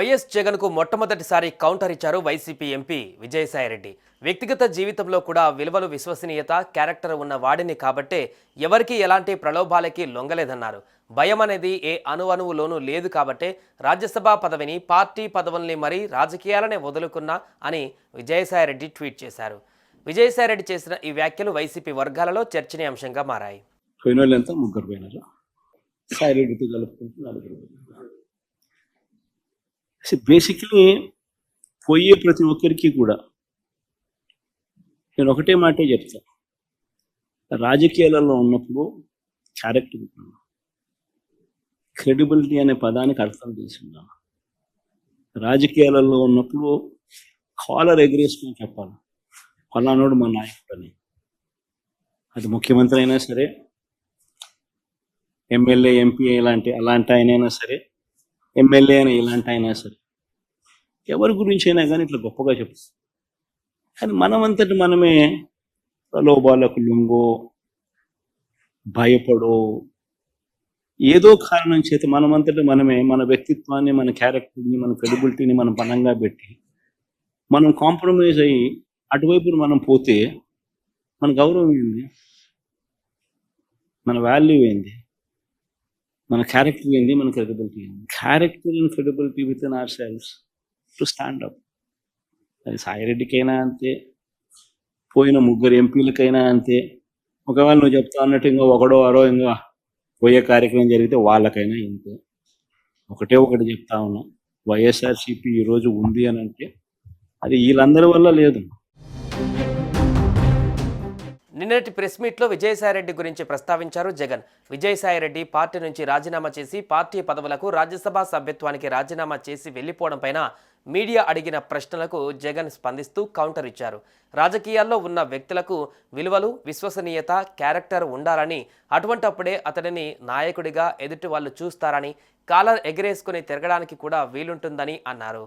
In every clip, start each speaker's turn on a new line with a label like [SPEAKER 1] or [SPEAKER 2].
[SPEAKER 1] YS జగన్కు మొట్టమొదటిసారి counter ఇచ్చారు వైసీపీ ఎంపీ విజయసాయిరెడ్డి. వ్యక్తిగత జీవితంలో కూడా విలువలు విశ్వసనీయత క్యారెక్టర్ ఉన్న వాడిని కాబట్టే ఎవరికీ ఎలాంటి ప్రలోభాలకి లొంగలేదన్నారు. భయం అనేది ఏ అణువణువులోనూ లేదు కాబట్టే రాజ్యసభ పదవిని పార్టీ పదవుల్ని మరీ రాజకీయాలనే వదులుకున్నా అని విజయసాయిరెడ్డి ట్వీట్ చేశారు. విజయసాయిరెడ్డి చేసిన ఈ వ్యాఖ్యలు వైసీపీ వర్గాలలో చర్చనీయాంశంగా మారాయి.
[SPEAKER 2] పోయిన ముగ్గురు పోయినారు. సాయిరెడ్డితో బేసిక్లీ పోయే ప్రతి ఒక్కరికి కూడా నేను ఒకటే మాటే చెప్తా. రాజకీయాలలో ఉన్నప్పుడు క్యారెక్టర్ క్రెడిబిలిటీ అనే పదానికి అర్థం తీసుకుందాం రాజకీయాలలో ఉన్నప్పుడు కాలర్ ఎగ్రేసుకుని చెప్పాలి. ఫలానోడు మా నాయకుడు అని. అది ముఖ్యమంత్రి అయినా సరే ఎమ్మెల్యే ఎంపీ ఇలాంటి అలాంటి ఆయనైనా సరే ఎమ్మెల్యే అయినా ఇలాంటి అయినా సరే ఎవరి గురించి అయినా కానీ ఇట్లా గొప్పగా చెప్తుంది కానీ మనమంతటి మనమే ప్రలోభాలకు లొంగో భయపడో ఏదో కారణం చేత మనమంతటి మనమే మన వ్యక్తిత్వాన్ని మన క్యారెక్టర్ని మన క్రెడిబిలిటీని మనం బలంగా పెట్టి మనం కాంప్రమైజ్ అయ్యి అటువైపు మనం పోతే మన గౌరవం ఏంది? మన వాల్యూ ఏంది? మన క్యారెక్టర్ ఏంది? మన క్రెడిబిలిటీ ఏంది? Character and credibility within ourselves to stand up అది సాయిరెడ్డికైనా అంతే పోయిన ముగ్గురు ఎంపీలకైనా అంతే. ఒకవేళ నువ్వు చెప్తా అన్నట్టు ఇంకో ఒకడో అరో ఇంకా పోయే కార్యక్రమం జరిగితే వాళ్ళకైనా ఇంతే. ఒకటే ఒకటి చెప్తా ఉన్నా. వైఎస్ఆర్సీపీ ఈరోజు ఉంది అని అంటే అది వీళ్ళందరి వల్ల లేదు.
[SPEAKER 1] నిన్నటి ప్రెస్ మీట్లో విజయసాయిరెడ్డి గురించి ప్రస్తావించారు జగన్. విజయసాయిరెడ్డి పార్టీ నుంచి రాజీనామా చేసి పార్టీ పదవులకు రాజ్యసభ సభ్యత్వానికి రాజీనామా చేసి వెళ్ళిపోవడం పైన మీడియా అడిగిన ప్రశ్నలకు జగన్ స్పందిస్తూ కౌంటర్ ఇచ్చారు. రాజకీయాల్లో ఉన్న వ్యక్తులకు విలువలు విశ్వసనీయత క్యారెక్టర్ ఉండాలని అటువంటప్పుడే అతడిని నాయకుడిగా ఎదుటి వాళ్ళు చూస్తారని కాలర్ ఎగరేసుకుని తిరగడానికి కూడా వీలుంటుందని అన్నారు.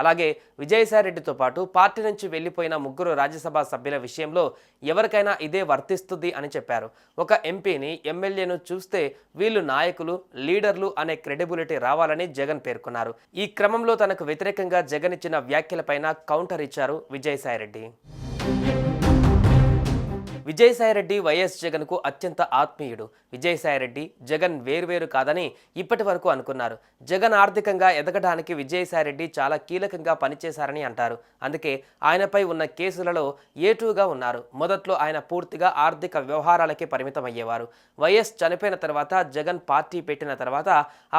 [SPEAKER 1] అలాగే విజయసాయిరెడ్డితో పాటు పార్టీ నుంచి వెళ్ళిపోయిన ముగ్గురు రాజ్యసభ సభ్యుల విషయంలో ఎవరికైనా ఇదే వర్తిస్తుంది అని చెప్పారు. ఒక ఎంపీని ఎమ్మెల్యేను చూస్తే వీళ్ళు నాయకులు లీడర్లు అనే క్రెడిబిలిటీ రావాలని జగన్ పేర్కొన్నారు. ఈ క్రమంలో తనకు వ్యతిరేకంగా జగన్ ఇచ్చిన వ్యాఖ్యలపైన కౌంటర్ ఇచ్చారు విజయసాయిరెడ్డి. విజయసాయిరెడ్డి వైఎస్ జగన్కు అత్యంత ఆత్మీయుడు. విజయసాయిరెడ్డి జగన్ వేరువేరు కాదని ఇప్పటి వరకు అనుకున్నారు. జగన్ ఆర్థికంగా ఎదగడానికి విజయసాయిరెడ్డి చాలా కీలకంగా పనిచేశారని అంటారు. అందుకే ఆయనపై ఉన్న కేసులలో ఏటూగా ఉన్నారు. మొదట్లో ఆయన పూర్తిగా ఆర్థిక వ్యవహారాలకే పరిమితం అయ్యేవారు వైఎస్ చనిపోయిన తర్వాత జగన్ పార్టీ పెట్టిన తర్వాత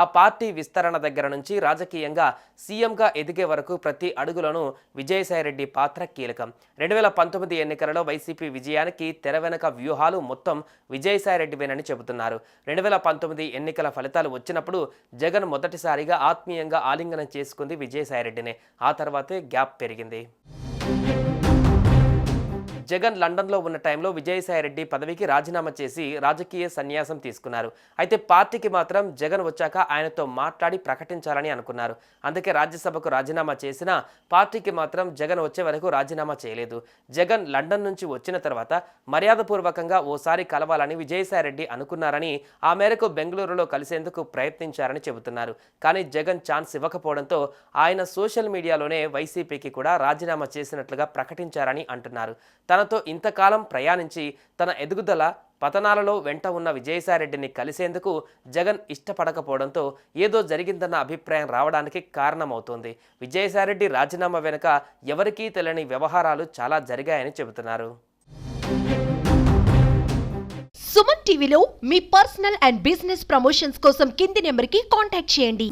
[SPEAKER 1] ఆ పార్టీ విస్తరణ దగ్గర నుంచి రాజకీయంగా సీఎంగా ఎదిగే వరకు ప్రతి అడుగులోనూ విజయసాయిరెడ్డి పాత్ర కీలకం. రెండు వేల పంతొమ్మిది ఎన్నికలలో వైసీపీ విజయానికి తెర వెనక వ్యూహాలు మొత్తం విజయసాయిరెడ్డివేనని చెబుతున్నారు. రెండు వేల పంతొమ్మిది ఎన్నికల ఫలితాలు వచ్చినప్పుడు జగన్ మొదటిసారిగా ఆత్మీయంగా ఆలింగనం చేసుకుంది విజయసాయిరెడ్డినే. ఆ తర్వాతే గ్యాప్ పెరిగింది. జగన్ లండన్లో ఉన్న టైంలో విజయసాయిరెడ్డి పదవికి రాజీనామా చేసి రాజకీయ సన్యాసం తీసుకున్నారు. అయితే పార్టీకి మాత్రం జగన్ వచ్చాక ఆయనతో మాట్లాడి ప్రకటించాలని అనుకున్నారు. అందుకే రాజ్యసభకు రాజీనామా చేసినా పార్టీకి మాత్రం జగన్ వచ్చే వరకు రాజీనామా చేయలేదు. జగన్ లండన్ నుంచి వచ్చిన తర్వాత మర్యాదపూర్వకంగా ఓసారి కలవాలని విజయసాయిరెడ్డి అనుకున్నారని ఆ మేరకు బెంగళూరులో కలిసేందుకు ప్రయత్నించారని చెబుతున్నారు. కానీ జగన్ ఛాన్స్ ఇవ్వకపోవడంతో ఆయన సోషల్ మీడియాలోనే వైసీపీకి కూడా రాజీనామా చేసినట్లుగా ప్రకటించారని అంటున్నారు. తన తనతో ఇంతకాలం ప్రయాణించి తన ఎదుగుదల పతనాలలో వెంట ఉన్న విజయసాయిరెడ్డిని కలిసేందుకు జగన్ ఇష్టపడకపోవడంతో ఏదో జరిగిందన్న అభిప్రాయం రావడానికి కారణమవుతోంది. విజయసాయిరెడ్డి రాజీనామా వెనుక ఎవరికీ తెలియని వ్యవహారాలు చాలా జరిగాయని చెబుతున్నారు.
[SPEAKER 3] సుమన్ టీవీలో మీ పర్సనల్ అండ్ బిజినెస్ ప్రమోషన్స్ కోసం కింది నెంబర్కి కాంటాక్ట్ చేయండి.